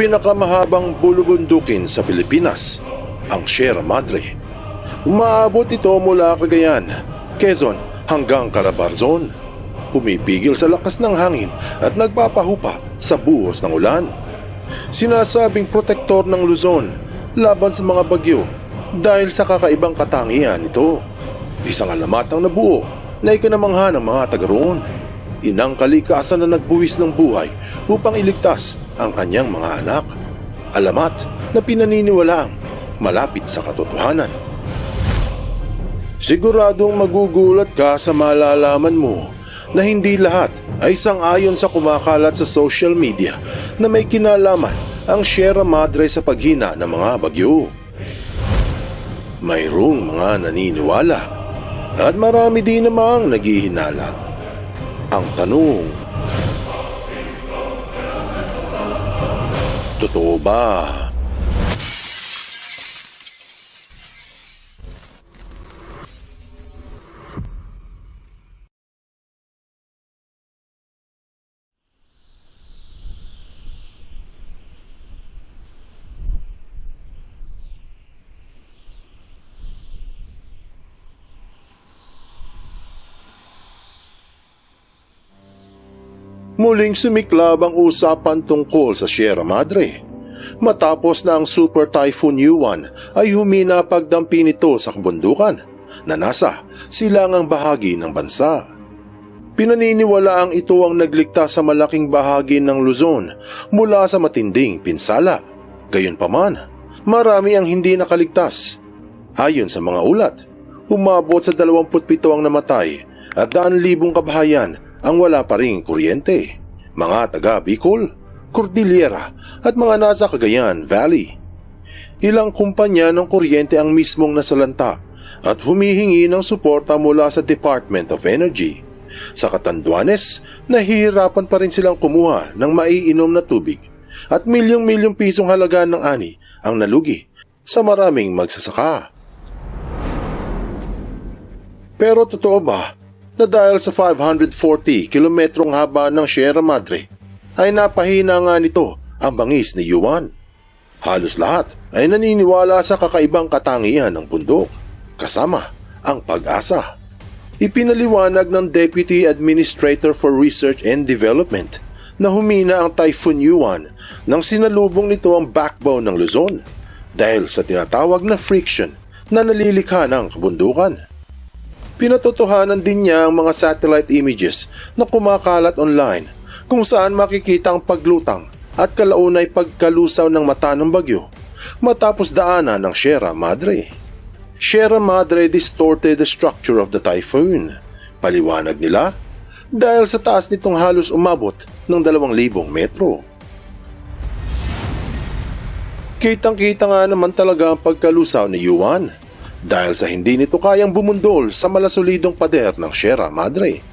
ang pinakamahabang bulubundukin sa Pilipinas, ang Sierra Madre. Umaabot ito mula Cagayan, Quezon hanggang Calabarzon. Pumipigil sa lakas ng hangin at nagpapahupa sa buhos ng ulan. Sinasabing protektor ng Luzon laban sa mga bagyo dahil sa kakaibang katangian nito. Isang alamat ang nabuo na ikinamangha ng mga taga roon. Inang kalikasan na nagbuwis ng buhay upang iligtas ang kanyang mga anak. Alamat na pinaniniwalaang malapit sa katotohanan. Siguradong magugulat ka sa malalaman mo na hindi lahat ay sang-ayon sa kumakalat sa social media na may kinalaman ang Sierra Madre sa paghina ng mga bagyo. Mayroong mga naniniwala at marami din namang naghihinala. Ang tanong, Totoo ba? Muling sumiklab ang usapan tungkol sa Sierra Madre. Matapos na ang Super Typhoon Yuan ay humina pagdampi nito sa kabundukan na nasa silangang bahagi ng bansa. Pinaniniwala ang ito ang nagligtas sa malaking bahagi ng Luzon mula sa matinding pinsala. Gayunpaman, marami ang hindi nakaligtas. Ayon sa mga ulat, umabot sa 27 ang namatay at daan libong kabahayan ang wala pa ring kuryente. Mga taga Bicol, Cordillera at mga nasa Cagayan Valley. Ilang kumpanya ng kuryente ang mismong nasalanta at humihingi ng suporta mula sa Department of Energy. Sa Katanduanes, nahihirapan pa rin silang kumuha ng maiinom na tubig at milyong-milyong pisong halaga ng ani ang nalugi sa maraming magsasaka. Pero totoo ba na dahil sa 540 kilometrong haba ng Sierra Madre ay napahina nga nito ang bangis ni Yuan. Halos lahat ay naniniwala sa kakaibang katangian ng bundok, kasama ang pag-asa. Ipinaliwanag ng Deputy Administrator for Research and Development na humina ang Typhoon Yuan nang sinalubong nito ang backbone ng Luzon dahil sa tinatawag na friction na nalilikha ng kabundukan. Pinatotohanan din niya ang mga satellite images na kumakalat online kung saan makikita ang paglutang at kalaunay pagkalusaw ng mata ng bagyo matapos daanan ng Sierra Madre. Sierra Madre distorted the structure of the typhoon. Paliwanag nila dahil sa taas nitong halos umabot ng 2,000 metro. Kitang-kita nga naman talaga ang pagkalusaw ni Yuan dahil sa hindi nito kayang bumundol sa malasolidong pader ng Sierra Madre.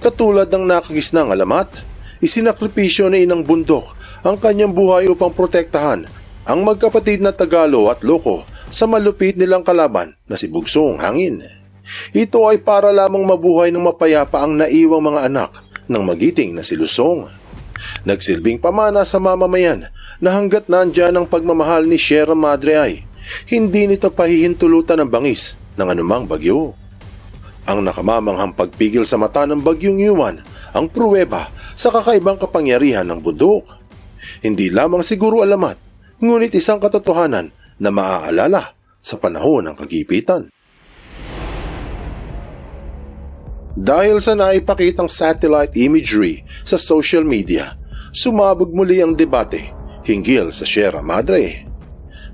Katulad ng nakagisnang alamat, isinakripisyo na inang bundok ang kanyang buhay upang protektahan ang magkapatid na Tagalo at Loko sa malupit nilang kalaban na si Bugsong Hangin. Ito ay para lamang mabuhay ng mapayapa ang naiwang mga anak ng magiting na si Lusong. Nagsilbing pamana sa mamamayan na hanggat nandyan ang pagmamahal ni Sierra Madre ay hindi nito pahihintulutan ng bangis ng anumang bagyo. Ang nakamamanghang pagpigil sa mata ng bagyong Yuan ang pruweba sa kakaibang kapangyarihan ng bundok. Hindi lamang siguro alamat, ngunit isang katotohanan na maaalala sa panahon ng kagipitan. Dahil sa naipakitang satellite imagery sa social media, sumabog muli ang debate hinggil sa Sierra Madre.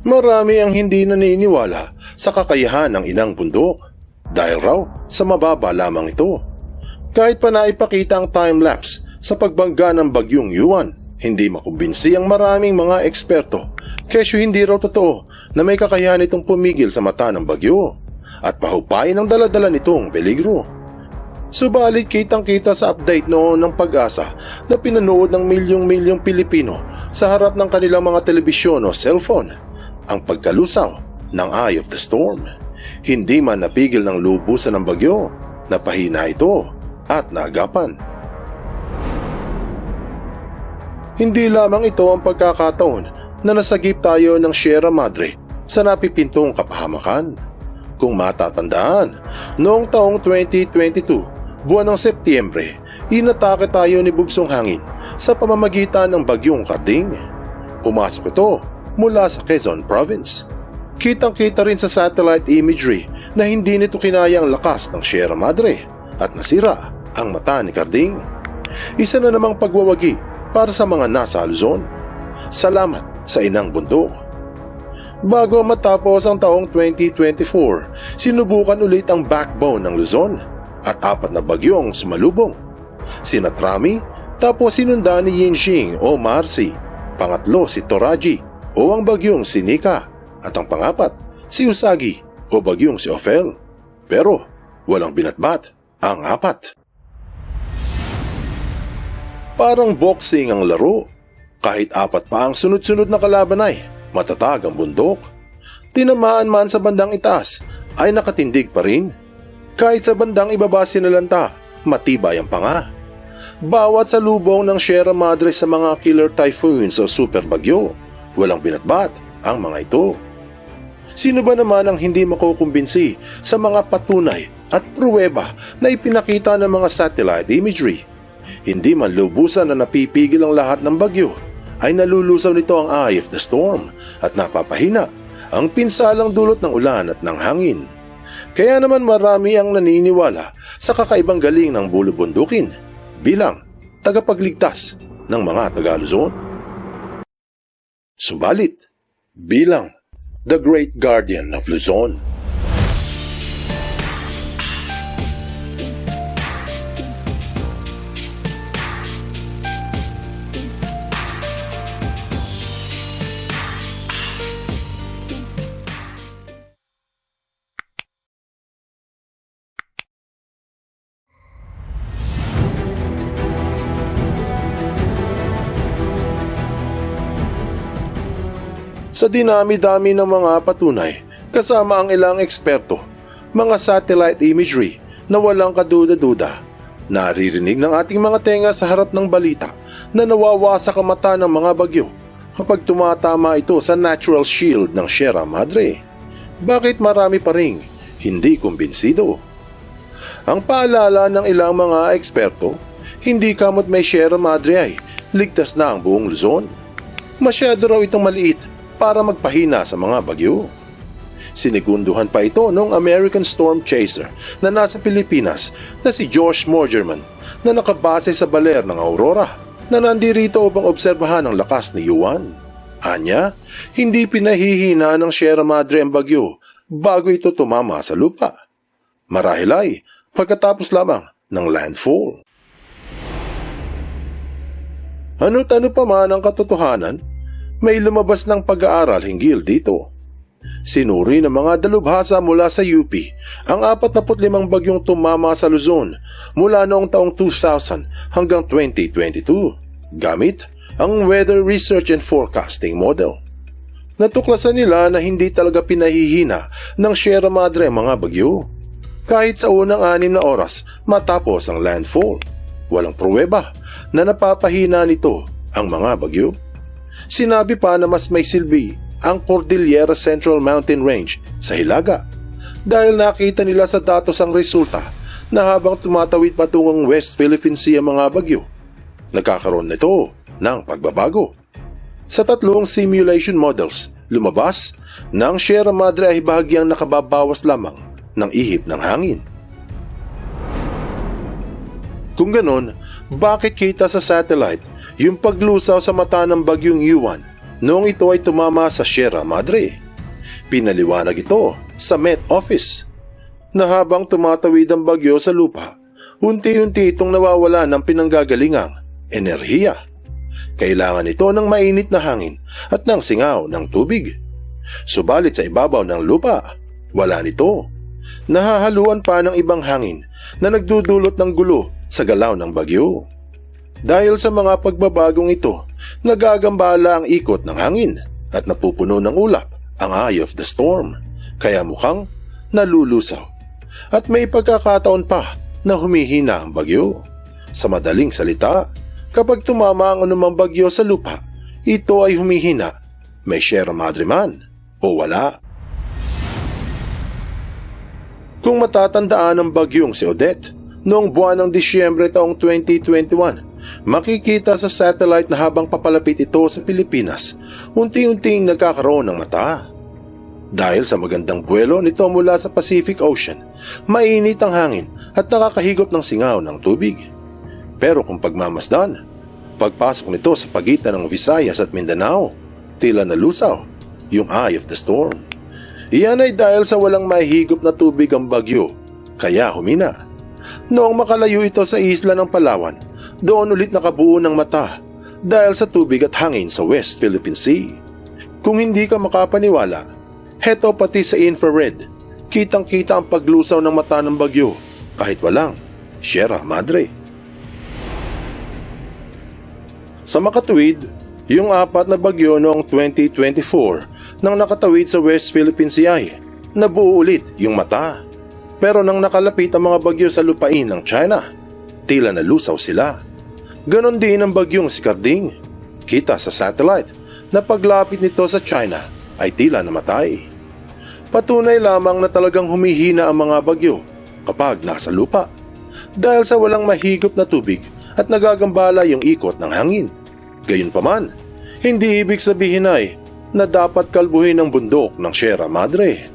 Marami ang hindi naniniwala sa kakayahan ng inang bundok dahil raw sa mababa lamang ito. Kahit pa naipakita ang time-lapse sa pagbangga ng bagyong Yuan, hindi makumbinsi ang maraming mga eksperto kesyo hindi raw totoo na may kakayahan itong pumigil sa mata ng bagyo at pahupain ang daladala nitong peligro. Subalit kitang-kita sa update noon ng pag-asa na pinanood ng milyong-milyong Pilipino sa harap ng kanilang mga telebisyon o cellphone ang pagkalusaw ng Eye of the Storm. Hindi man napigil ng lubusan ng bagyo, napahina ito at naagapan. Hindi lamang ito ang pagkakataon na nasagip tayo ng Sierra Madre sa napipintong kapahamakan. Kung matatandaan, noong taong 2022, buwan ng Setyembre, inatake tayo ni Bugsong Hangin sa pamamagitan ng bagyong Karding. Pumasok ito mula sa Quezon Province. Kitang-kita rin sa satellite imagery na hindi nito kinaya ang lakas ng Sierra Madre at nasira ang mata ni Carding. Isa na namang pagwawagi para sa mga nasa Luzon. Salamat sa inang bundok. Bago matapos ang taong 2024, sinubukan ulit ang backbone ng Luzon at apat na bagyong sumalubong. Sina Trami, tapos sinunda ni Yinxing o Marcy, pangatlo si Toraji o ang bagyong si Nika at ang pangapat si Usagi o bagyong si Ophel. Pero walang binatbat ang apat. Parang boxing ang laro. Kahit apat pa ang sunod-sunod na kalaban ay matatag ang bundok. Tinamaan man sa bandang itaas ay nakatindig pa rin. Kahit sa bandang ibaba sinalanta, matibay ang panga. Bawat sa lubong ng Sierra Madre sa mga killer typhoons o super bagyo, walang binatbat ang mga ito. Sino ba naman ang hindi makukumbinsi sa mga patunay at pruweba na ipinakita ng mga satellite imagery? Hindi man lubusan na napipigil ang lahat ng bagyo, ay nalulusaw nito ang eye of the storm at napapahina ang pinsalang dulot ng ulan at ng hangin. Kaya naman marami ang naniniwala sa kakaibang galing ng bulubundukin bilang tagapagligtas ng mga Tagaluzon. Subalit, bilang the Great Guardian of Luzon. Sa dinami-dami ng mga patunay, kasama ang ilang eksperto, mga satellite imagery na walang kaduda-duda, naririnig ng ating mga tenga sa harap ng balita na nawawasak ang mata ng mga bagyo kapag tumatama ito sa natural shield ng Sierra Madre. Bakit marami pa rin hindi kumbinsido? Ang paalala ng ilang mga eksperto, hindi kamot may Sierra Madre ay ligtas na ang buong Luzon. Masyado raw itong maliit para magpahina sa mga bagyo. Sinigunduhan pa ito ng American Storm Chaser na nasa Pilipinas na si Josh Morgerman na nakabase sa baler ng Aurora na nandirito upang obserbahan ang lakas ni Yuan. Anya, hindi pinahihina ng Sierra Madre ang bagyo bago ito tumama sa lupa. Marahil ay pagkatapos lamang ng landfall. Ano't ano pa man ang katotohanan, may lumabas ng pag-aaral hinggil dito. Sinuri ng mga dalubhasa mula sa UP ang 45 bagyong tumama sa Luzon mula noong taong 2000 hanggang 2022 gamit ang Weather Research and Forecasting Model. Natuklasan nila na hindi talaga pinahihina ng Sierra Madre ang mga bagyo. Kahit sa unang anim na oras matapos ang landfall, walang pruweba na napapahina nito ang mga bagyo. Sinabi pa na mas may silbi ang Cordillera Central Mountain Range sa Hilaga dahil nakita nila sa datos ang resulta na habang tumatawid patungong West Philippine Sea ang mga bagyo, nagkakaroon nito ng pagbabago. Sa tatlong simulation models, lumabas na ang Sierra Madre ay bahagyang nakababawas lamang ng ihip ng hangin. Kung ganon, bakit kita sa satellite yung paglusaw sa mata ng bagyong Yuan noong ito ay tumama sa Sierra Madre? Pinaliwanag ito sa Met Office na habang tumatawid ang bagyo sa lupa, unti-unti itong nawawala ng pinanggagalingang enerhiya. Kailangan ito ng mainit na hangin at ng singaw ng tubig. Subalit sa ibabaw ng lupa, wala nito. Nahahaluan pa ng ibang hangin na nagdudulot ng gulo sa galaw ng bagyo. Dahil sa mga pagbabagong ito, nagagambala ang ikot ng hangin at napupuno ng ulap ang eye of the storm, kaya mukhang nalulusaw. At may pagkakataon pa na humihina ang bagyo. Sa madaling salita, Kapag tumama ang anumang bagyo sa lupa, ito ay humihina. May Sierra Madre man o wala. Kung matatandaan ng bagyong si Odette, noong buwan ng Disyembre taong 2021, makikita sa satellite na habang papalapit ito sa Pilipinas, unti-unting nagkakaroon ng mata. Dahil sa magandang buwelo nito mula sa Pacific Ocean, mainit ang hangin at nakakahigop ng singaw ng tubig. Pero kung pagmamasdan, pagpasok nito sa pagitan ng Visayas at Mindanao, tila nalusaw yung eye of the storm. Iyan ay dahil sa walang mahigop na tubig ang bagyo, kaya humina. Noong makalayo ito sa isla ng Palawan, doon ulit nakabuo ng mata dahil sa tubig at hangin sa West Philippine Sea. Kung hindi ka makapaniwala, heto pati sa infrared, kitang-kita ang paglusaw ng mata ng bagyo kahit walang Sierra Madre. Sa makatuwid, yung apat na bagyo noong 2024 nang nakatawid sa West Philippine Sea ay nabuo ulit yung mata. Pero nang nakalapit ang mga bagyo sa lupain ng China, tila nalusaw sila. Ganon din ang bagyong si Carding. Kita sa satellite na paglapit nito sa China ay tila namatay. Patunay lamang na talagang humihina ang mga bagyo kapag nasa lupa dahil sa walang mahigop na tubig at nagagambala yung ikot ng hangin. Gayunpaman, hindi ibig sabihin ay na dapat kalbuhin ang bundok ng Sierra Madre.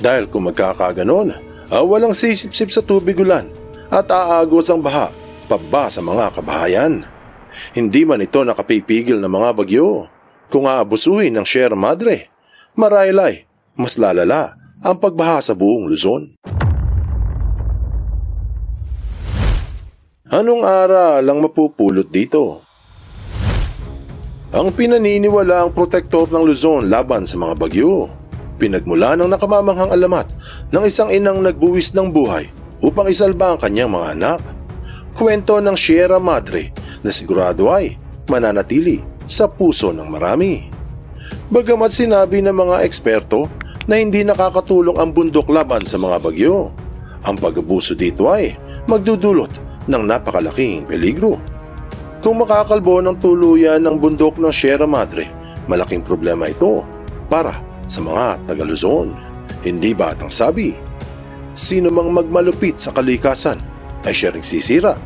Dahil kung magkakaganon, ah, walang sisipsip sa tubig ulan at aagos ang baha pababa sa mga kabahayan. Hindi man ito nakapipigil ng mga bagyo. Kung aabusuhin ng Sierra Madre, marahil ay mas lalala ang pagbaha sa buong Luzon. Anong aral ang mapupulot dito? Ang pinaniniwala ang protektor ng Luzon laban sa mga bagyo. Pinagmula ng nakamamanghang alamat ng isang inang nagbuwis ng buhay upang isalba ang kanyang mga anak. Kwento ng Sierra Madre na sigurado ay mananatili sa puso ng marami. Bagamat sinabi ng mga eksperto na hindi nakakatulong ang bundok laban sa mga bagyo, ang pag-abuso dito ay magdudulot ng napakalaking peligro. Kung makakalbo ng tuluyan ng bundok ng Sierra Madre, malaking problema ito para sa mga taga-Luzon. Hindi ba at ang sabi? Sino mang magmalupit sa kalikasan ay siya ring sisira